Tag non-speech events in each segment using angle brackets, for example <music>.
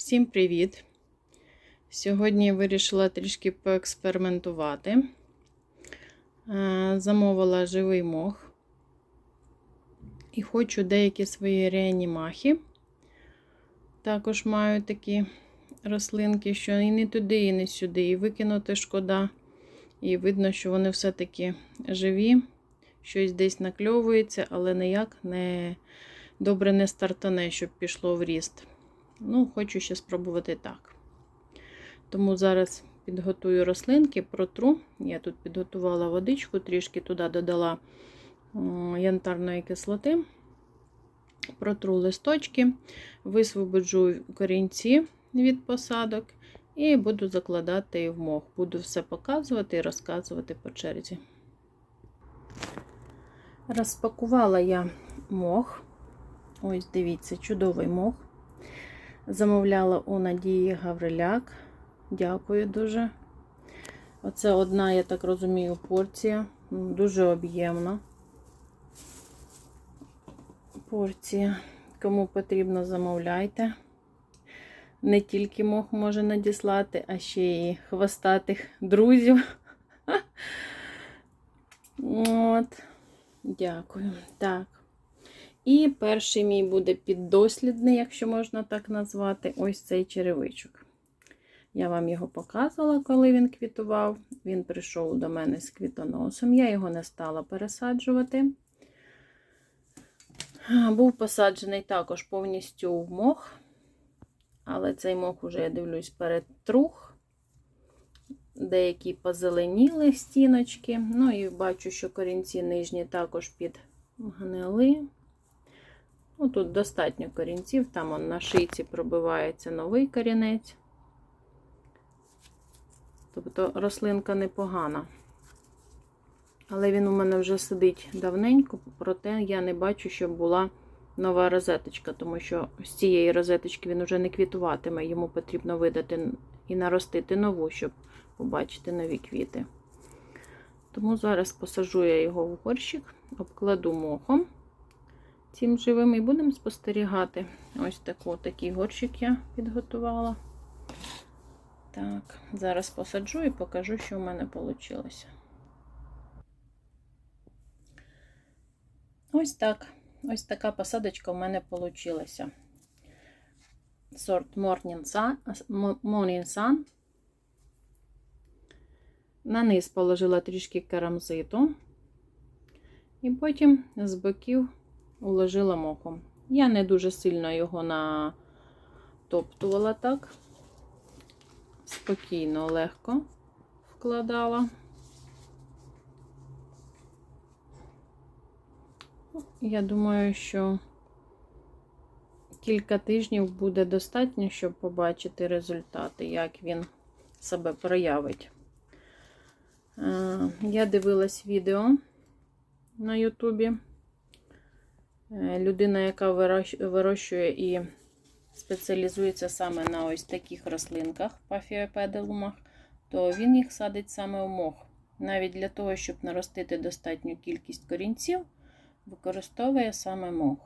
Всім привіт! Сьогодні я вирішила трішки поекспериментувати. Е, Замовила живий мох і хочу деякі свої реанімахи. Також маю такі рослинки, що і не туди, і не сюди, і викинути шкода. І видно, що вони все-таки живі, щось десь накльовується, але ніяк не добре не стартане, щоб пішло в ріст. Ну, хочу ще спробувати так. Тому зараз підготую рослинки, протру. Я тут підготувала водичку, трішки туди додала янтарної кислоти, протру листочки, висвободжу корінці від посадок і буду закладати в мох. Буду все показувати і розказувати по черзі. Розпакувала я мох. Ось, дивіться, чудовий мох. Замовляла у Надії Гавриляк. Дякую дуже. Оце одна, я так розумію, порція. Дуже об'ємна порція. Кому потрібно, замовляйте. Не тільки мох може надіслати, а ще й хвостатих друзів. <laughs> От. Дякую. Так. І перший мій буде піддослідний, якщо можна так назвати, ось цей черевичок. Я вам його показувала, коли він квітував. Він прийшов до мене з квітоносом. Я його не стала пересаджувати. Був посаджений також повністю в мох, але цей мох уже, я дивлюсь, перетрух. Деякі позеленіли стіночки. Ну і бачу, що корінці нижні також підгнили. Ну, Тут достатньо корінців, там он на шийці пробивається новий корінець. Тобто рослинка непогана. Але він у мене вже сидить давненько, проте я не бачу, щоб була нова розеточка, тому що з цієї розеточки він вже не квітуватиме, йому потрібно видати і наростити нову, щоб побачити нові квіти. Тому зараз посажу я його в горщик, обкладу мохом цим живим і будемо спостерігати. Ось таку, такий горщик я підготувала. Так, зараз посаджу і покажу, що в мене вийшло. Ось так. Ось така посадочка в мене вийшла. Сорт Morning Sun. Morning Sun. На низ положила трішки карамзиту. І потім з боків уложила мохом. Я не дуже сильно його натоптувала так. Спокійно, легко вкладала. Я думаю, що кілька тижнів буде достатньо, щоб побачити результати, як він себе проявить. Я дивилась відео на Ютубі. Людина, яка вирощує і спеціалізується саме на ось таких рослинках, пафіопедалумах, то він їх садить саме в мох. Навіть для того, щоб наростити достатню кількість корінців, використовує саме мох.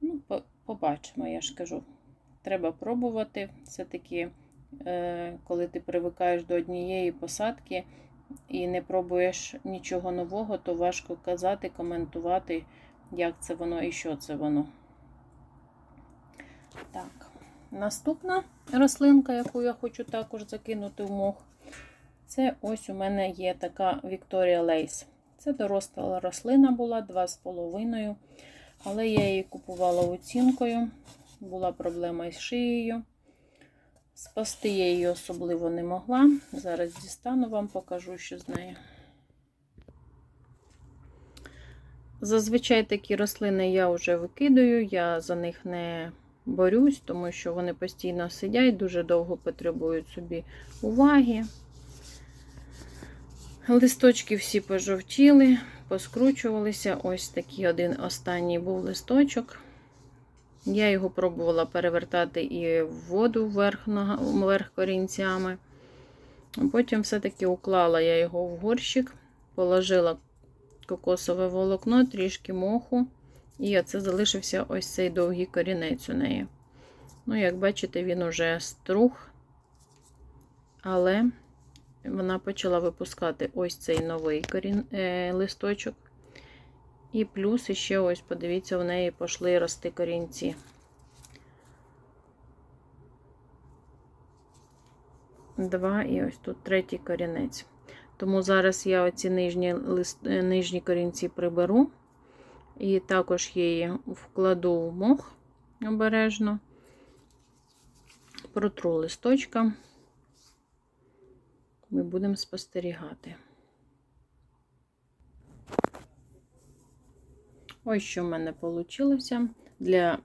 Ну, Побачимо, я ж кажу. Треба пробувати. Все-таки, е, коли ти привикаєш до однієї посадки і не пробуєш нічого нового, то важко казати, коментувати, як це воно і що це воно. Так, наступна рослинка, яку я хочу також закинути в мох, це ось у мене є така Victoria Lace. Це доросла рослина була 2,5. Але я її купувала оцінкою. Була проблема із шиєю. Спасти я її особливо не могла. Зараз дістану вам, покажу, що з нею. Зазвичай такі рослини я вже викидаю, я за них не борюсь, тому що вони постійно сидять, дуже довго потребують собі уваги. Листочки всі пожовтіли, поскручувалися. Ось такий один останній був листочок. Я його пробувала перевертати і в воду вверх, вверх корінцями. Потім все-таки уклала я його в горщик, положила кокосове волокно, трішки моху. І оце залишився ось цей довгий корінець у неї. Ну, як бачите, він уже струх, але вона почала випускати ось цей новий корін, е, листочок. І плюс ще ось, подивіться, в неї пішли рости корінці. Два і ось тут третій корінець. Тому зараз я оці нижні, лист, е, нижні корінці приберу. І також її вкладу в мох обережно, протру листочка. Ми будемо спостерігати. Ось що в мене вийшло. Для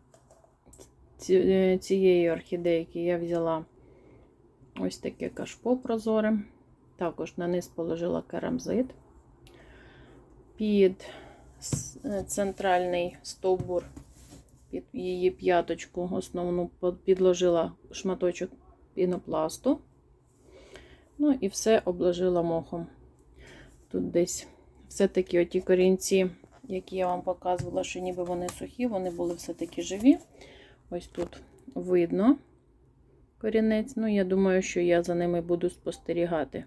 цієї орхідейки я взяла ось таке кашпо прозоре. Також на низ положила керамзит. Під е, центральний стовбур, під її п'яточку основну підложила шматочок пінопласту. Ну і все обложила мохом. Тут десь все-таки оті корінці, які я вам показувала, що ніби вони сухі, вони були все-таки живі. Ось тут видно корінець. Ну, я думаю, що я за ними буду спостерігати.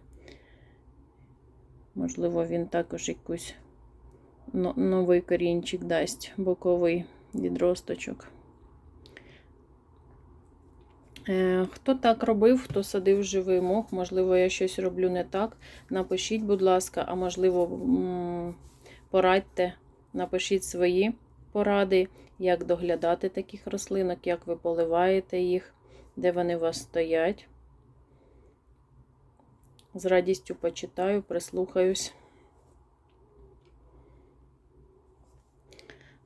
Можливо, він також якийсь новий корінчик дасть, боковий відросточок. Е, Хто так робив, хто садив живий мох, можливо, я щось роблю не так. Напишіть, будь ласка, а можливо, порадьте, напишіть свої поради, як доглядати таких рослинок, як ви поливаєте їх, де вони у вас стоять. З радістю почитаю, прислухаюсь.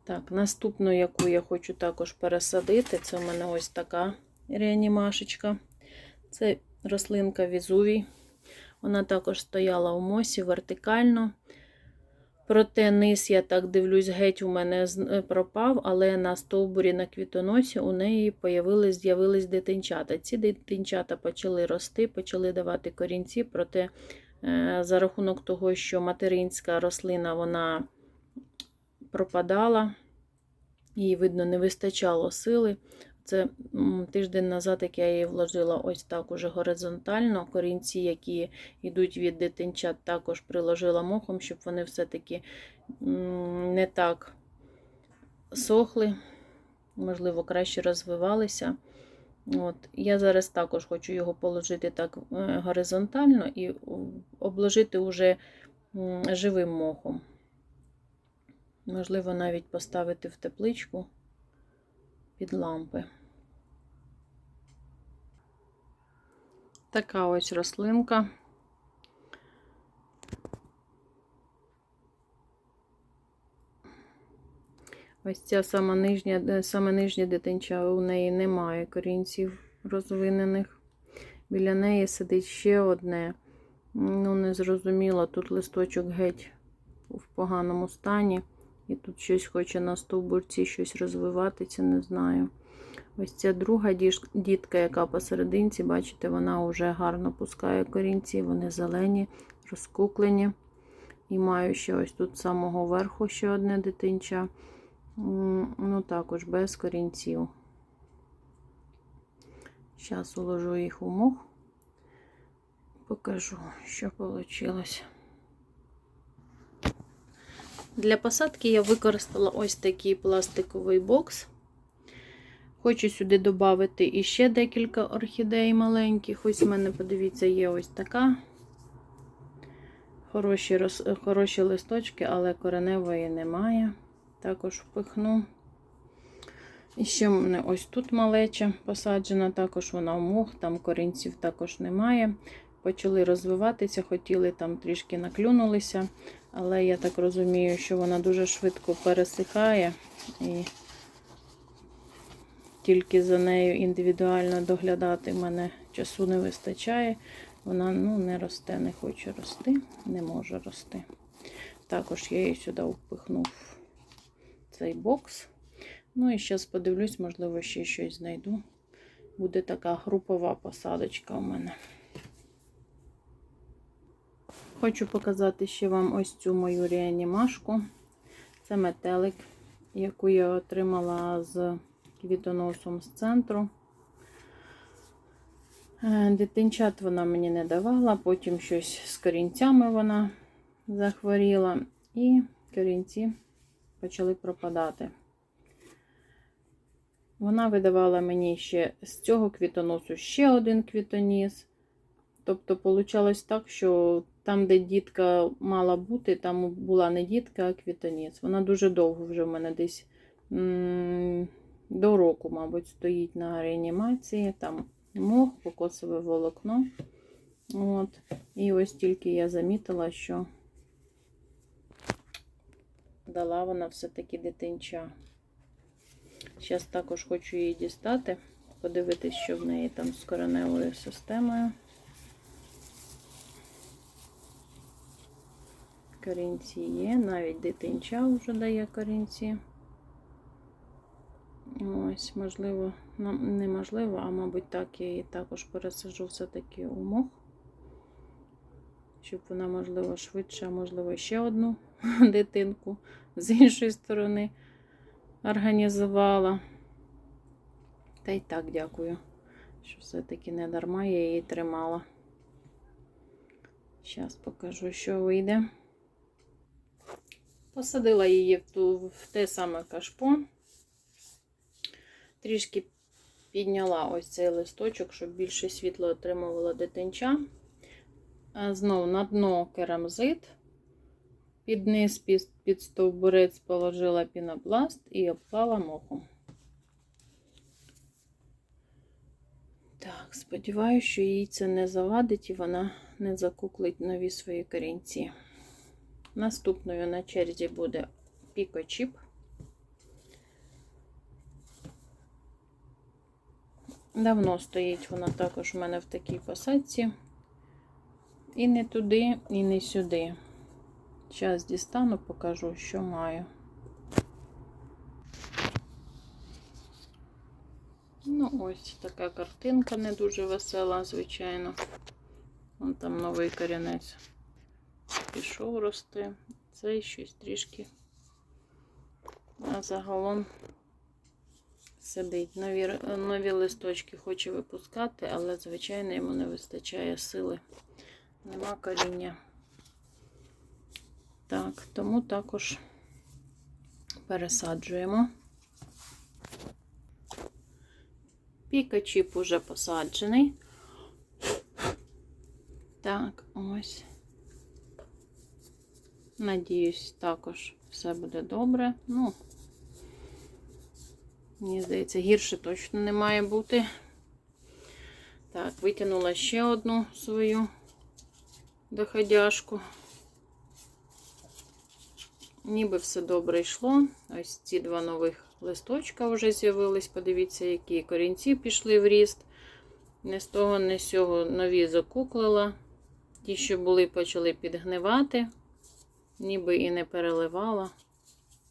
Так, наступну, яку я хочу також пересадити, це у мене ось така реанімашечка. Це рослинка Візувій. Вона також стояла у мосі вертикально. Проте низ, я так дивлюсь, геть у мене е, пропав, але на стовбурі на квітоносі у неї появились, з'явились дитинчата. Ці дитинчата почали рости, почали давати корінці, проте е, за рахунок того, що материнська рослина вона пропадала, їй, видно, не вистачало сили. Це тиждень назад, як я її вложила ось так уже горизонтально. Корінці, які йдуть від дитинчат, також приложила мохом, щоб вони все-таки не так сохли, можливо, краще розвивалися. От. Я зараз також хочу його положити так е, горизонтально і обложити уже живим мохом. Можливо, навіть поставити в тепличку під лампи. Така ось рослинка. Ось ця сама нижня, саме нижня дитинча, у неї немає корінців розвинених. Біля неї сидить ще одне. Ну, не зрозуміло, тут листочок геть в поганому стані. І тут щось хоче на стовбурці щось розвиватися, не знаю. Ось ця друга дітка, яка посерединці, бачите, вона вже гарно пускає корінці, вони зелені, розкуклені. І маю ще ось тут з самого верху ще одне дитинча. Ну, також без корінців. Зараз уложу їх у мох. Покажу, що вийшло. Для посадки я використала ось такий пластиковий бокс. Хочу сюди додати іще декілька орхідей маленьких. Ось у мене, подивіться, є ось така. Хороші, роз... Хороші листочки, але кореневої немає. Також впихну. І ще в мене ось тут малеча посаджена, також вона в мох, там корінців також немає. Почали розвиватися, хотіли там трішки наклюнулися, але я так розумію, що вона дуже швидко пересихає і тільки за нею індивідуально доглядати мене часу не вистачає. Вона ну, не росте, не хоче рости, не може рости. Також я її сюди впихнув цей бокс. Ну і зараз подивлюсь, можливо, ще щось знайду. Буде така групова посадочка у мене. Хочу показати ще вам ось цю мою реанімашку. Це метелик, яку я отримала з квітоносом з центру. Е, Дитинчат вона мені не давала, потім щось з корінцями вона захворіла, і корінці почали пропадати. Вона видавала мені ще з цього квітоносу ще один квітоніс. Тобто, вийшло так, що там, де дітка мала бути, там була не дітка, а квітоніс. Вона дуже довго вже в мене десь до року, мабуть, стоїть на реанімації. Там мох, кокосове волокно. От. І ось тільки я замітила, що дала вона все-таки дитинча. Зараз також хочу її дістати, подивитись, що в неї там з кореневою системою. Корінці є, навіть дитинча вже дає корінці. Ось, можливо, ну, неможливо, а мабуть, так я її також пересаджу все-таки у мох, щоб вона, можливо, швидше, а можливо, ще одну <laughs> дитинку з іншої сторони організувала. Та й так дякую, що все-таки не дарма я її тримала. Зараз покажу, що вийде. Посадила її в, ту, в те саме кашпо. Трішки підняла ось цей листочок, щоб більше світло отримувала дитинча. Знову на дно керамзит. Під низ під, під стовбурець положила пінопласт і обклала мохом. Так, сподіваюся, що їй це не завадить і вона не закуклить нові свої корінці. Наступною на черзі буде пікочіп. Давно стоїть вона також у мене в такій посадці. І не туди, і не сюди. Зараз дістану, покажу, що маю. Ну, ось така картинка не дуже весела, звичайно. Вон там новий корінець пішов рости. Цей щось трішки. А загалом сидить. Нові, нові листочки хоче випускати, але, звичайно, йому не вистачає сили. Нема коріння. Так, тому також пересаджуємо. Пікачіп уже посаджений. Так, ось. Надіюсь, також все буде добре. Ну, мені здається, гірше точно не має бути. Так, витягнула ще одну свою доходяшку. Ніби все добре йшло. Ось ці два нових листочка вже з'явились. Подивіться, які корінці пішли в ріст. Не з того, не з цього нові закуклила. Ті, що були, почали підгнивати. Ніби і не переливала.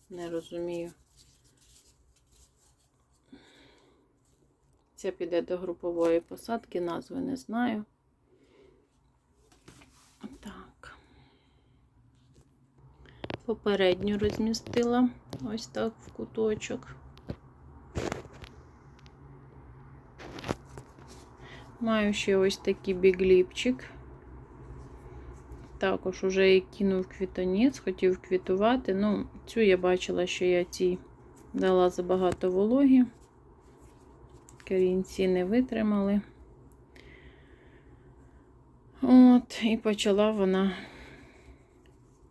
Не розумію. Це піде до групової посадки, назви не знаю. Так. Попередню розмістила ось так в куточок. Маю ще ось такий бігліпчик. Також уже і кинув квітоніс, хотів квітувати. Ну, цю я бачила, що я ці дала забагато вологі. Корінці не витримали. От, і почала вона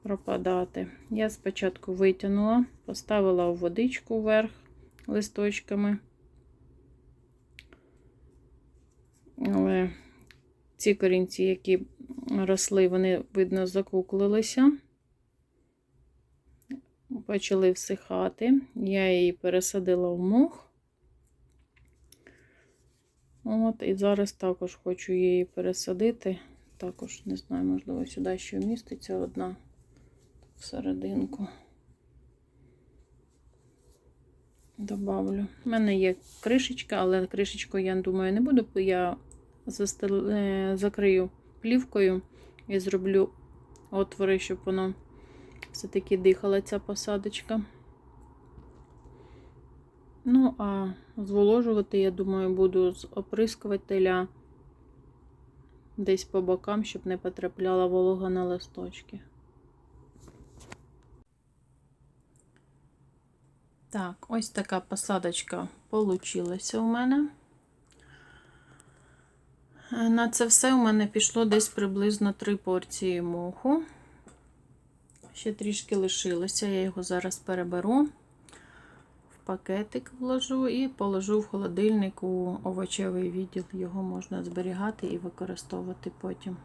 пропадати. Я спочатку витягнула, поставила у водичку вверх листочками. Але ці корінці, які росли, вони, видно, закуклилися, почали всихати. Я її пересадила в мох. От, і зараз також хочу її пересадити. Також, не знаю, можливо, сюди ще вміститься одна всерединку. Добавлю. У мене є кришечка, але кришечку, я думаю, не буду, я застел... е, закрию плівкою і зроблю отвори, щоб воно все-таки дихала ця посадочка. Ну, а зволожувати, я думаю, буду з оприскувателя десь по бокам, щоб не потрапляла волога на листочки. Так, ось така посадочка получилася у мене. Е, На це все у мене пішло десь приблизно 3 порції моху. Ще трішки лишилося, я його зараз переберу, в пакетик вложу і положу в холодильник у овочевий відділ. Його можна зберігати і використовувати потім.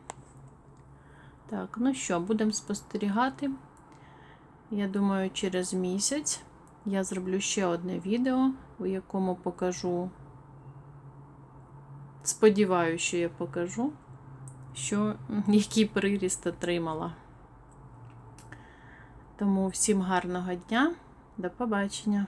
Так, ну що, будемо спостерігати. Я думаю, через місяць я зроблю ще одне відео, у якому покажу. Сподіваюся, що я покажу, що <laughs> який приріст отримала. Тому всім гарного дня, до побачення!